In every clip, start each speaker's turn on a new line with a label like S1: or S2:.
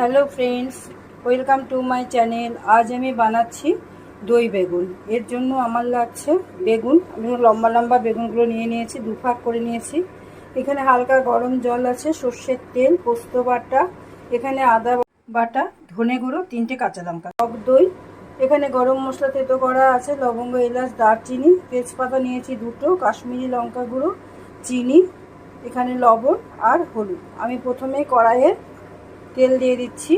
S1: Hello friends, welcome to my channel. আজ আমি বানাচ্ছি দই বেগুন। এর জন্য আমার লাগছে বেগুন। আমি লম্বা লম্বা বেগুনগুলো নিয়ে নিয়েছি দু ভাগ করে নিয়েছি। এখানে হালকা গরম জল আছে, সর্ষের তেল, পোস্ত বাটা, এখানে আদা বাটা, ধনে গুঁড়ো, তিনটে কাঁচা লঙ্কা। টক দই, এখানে গরম মশলা তেতো করা আছে, লবঙ্গ, এলাচ, দারচিনি, তেজপাতা নিয়েছি দুটো, কাশ্মীরি লঙ্কা গুঁড়ো, চিনি, এখানে লবণ আর হলুদ। আমি প্রথমে কড়াইয়ে তেল দিয়ে দিচ্ছি।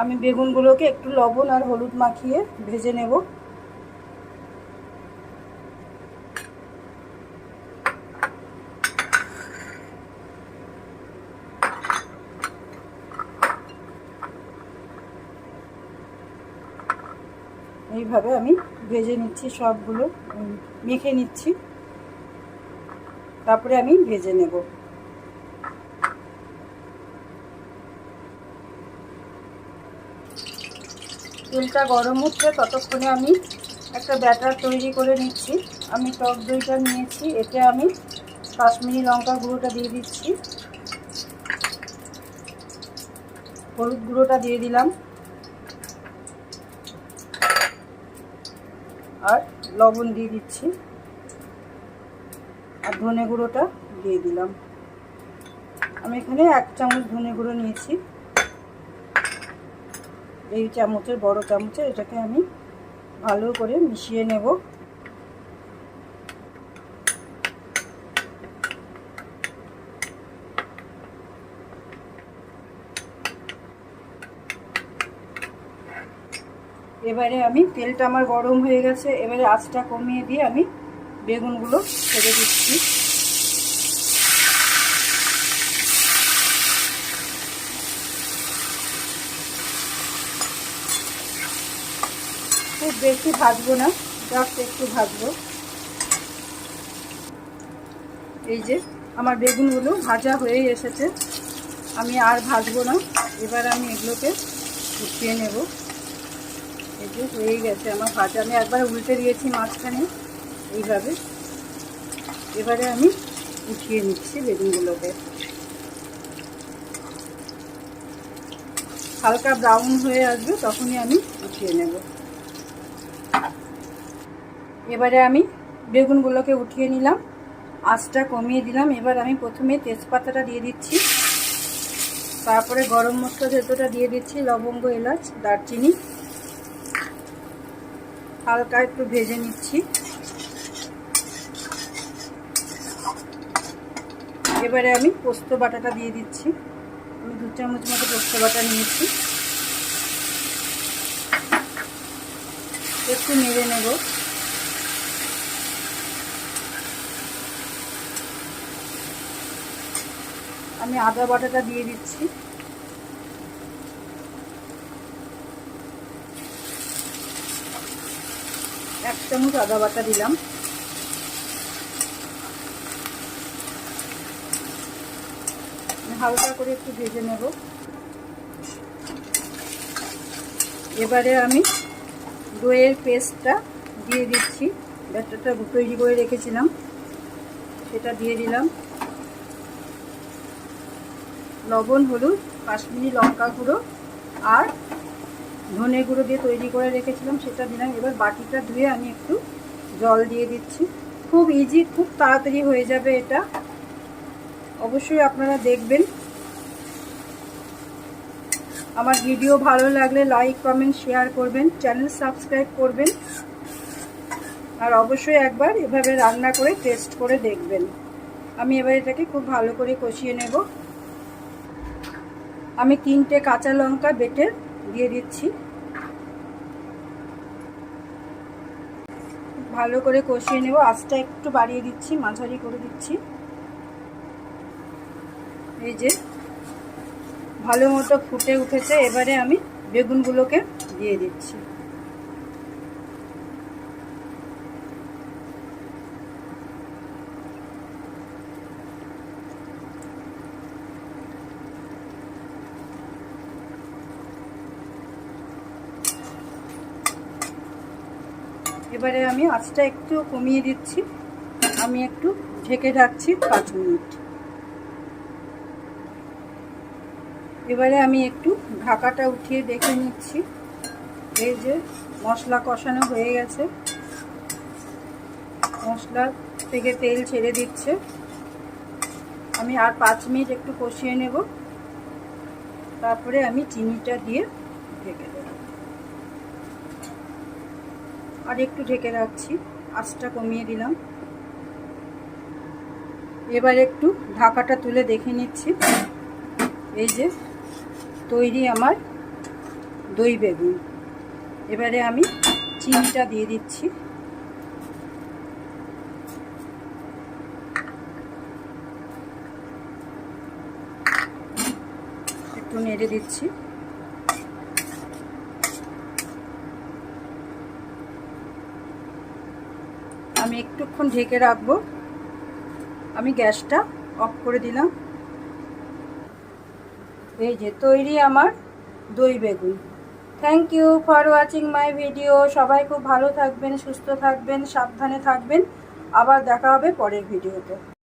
S1: আমি বেগুনগুলোকে একটু লবণ আর হলুদ মাখিয়ে ভেজে নেব। এইভাবে আমি ভেজে নিচ্ছি সবগুলো মেখে নিচ্ছি। তারপরে আমি ভেজে নেব। তেলটা গরম হচ্ছে, ততক্ষণে আমি একটা ব্যাটার তৈরি করে নিচ্ছি। আমি টক দইটা নিয়েছি, এতে আমি কাশ্মীরি লঙ্কা গুঁড়োটা দিয়ে দিচ্ছি। হলুদ গুঁড়োটা দিয়ে দিলাম। আর লবণ দিয়ে দিচ্ছি। আর ধনে গুঁড়োটা দিয়ে দিলাম। আমি এখানে এক চামচ ধনে গুঁড়ো নিয়েছি। এই চামচের, বড় চামচে এটাকে আমি ভালো করে মিশিয়ে নেব। এবারে আমি তেলটা আমার গরম হয়ে গেছে। এবারে আঁচটা কমিয়ে দিয়ে আমি বেগুনগুলো ছেড়ে দিচ্ছি। খুব বেশি ভাজবো না, জাস্ট একটু ভাজবো। এই যে আমার বেগুনগুলো ভাজা হয়েই এসেছে। আমি আর ভাজবো না, এবার আমি এগুলোকে উঠিয়ে নেব। এই যে হয়েই গেছে আমার ভাজা। আমি একবার উল্টে দিয়েছি মাঝখানে। এইভাবে। এবারে আমি উঠিয়ে নিচ্ছি বেগুনগুলোকে। হালকা ব্রাউন হয়ে আসবে, তখনই আমি উঠিয়ে নেব। এবারে আমি বেগুনগুলোকে উঠিয়ে নিলাম, আঁচটা কমিয়ে দিলাম। এবার আমি প্রথমে তেজপাতাটা দিয়ে দিচ্ছি। তারপরে গরম মশলা ভেতরটা দিয়ে দিচ্ছি, লবঙ্গ, এলাচ, দারচিনি, হালকা একটু ভেজে নিচ্ছি। এবারে আমি পোস্ত বাটাটা দিয়ে দিচ্ছি। আমি দু চামচ মতো পোস্ত বাটা নিয়েছি। একটু নেড়ে নেব। আমি আদা বাটাটা দিয়ে দিচ্ছি। এক চামচ আদা বাটা দিলাম। হালকা করে একটু ভেজে নেব। এবারে আমি দইয়ের পেস্টটা দিয়ে দিচ্ছি। ব্যাটারটা তৈরি করে রেখেছিলাম। সেটা দিয়ে দিলাম। লবণ, হলুদ, কাশ্মীরি লঙ্কা গুঁড়ো আর ধনে গুঁড়ো দিয়ে তৈরি করে রেখেছিলাম, সেটা দিলাম। এবার বাটিটা ধুয়ে আমি একটু জল দিয়ে দিচ্ছি। খুব ইজি খুব তাড়াতাড়ি হয়ে যাবে এটা। অবশ্যই আপনারা দেখবেন। আমার ভিডিও ভালো লাগলে লাইক কমেন্ট শেয়ার করবেন চ্যানেল সাবস্ক্রাইব করবেন। আর অবশ্যই একবার এভাবে রান্না করে টেস্ট করে দেখবেন। আমি এবার এটাকে খুব ভালো করে কষিয়ে নেব। আমি তিনটে কাঁচা লঙ্কা বেটে দিয়ে দিচ্ছি। ভালো করে কষিয়ে নেব। আঁচটা একটু বাড়িয়ে দিচ্ছি, মাঝারি করে দিচ্ছি। এই যে ভালো মতো ফুটে উঠেছে, এবারে আমি বেগুনগুলোকে দিয়ে দিচ্ছি। এবারে আমি আঁচটা একটু কমিয়ে দিচ্ছি। আমি একটু ঢেকে রাখছি পাঁচ মিনিট। এবারে আমি একটু ঢাকাটা উঠিয়ে দেখে নিচ্ছি। এই যে মশলা কষানো হয়ে গেছে। মশলা থেকে তেল ছেড়ে দিচ্ছে। আমি আর পাঁচ মিনিট একটু কষিয়ে নেব। তারপরে আমি চিনিটা দিয়ে ঢেকে দেব। আর একটু ঢেকে রাখছি। আঁচটা কমিয়ে দিলাম। এবার একটু ঢাকাটা তুলে দেখে নিচ্ছি। এই যে তৈরি আমার দই বেগুন। এবারে আমি চিনিটা দিয়ে দিচ্ছি। একটু নেড়ে দিচ্ছি। আমি একটুক্ষণ ঢেকে রাখব। আমি গ্যাসটা অফ করে দিলাম। এই যে তৈরি আমার দই বেগুন। Thank you for watching my video সবাই খুব ভালো থাকবেন, সুস্থ থাকবেন, সাবধানে থাকবেন। আবার দেখা হবে পরের ভিডিওতে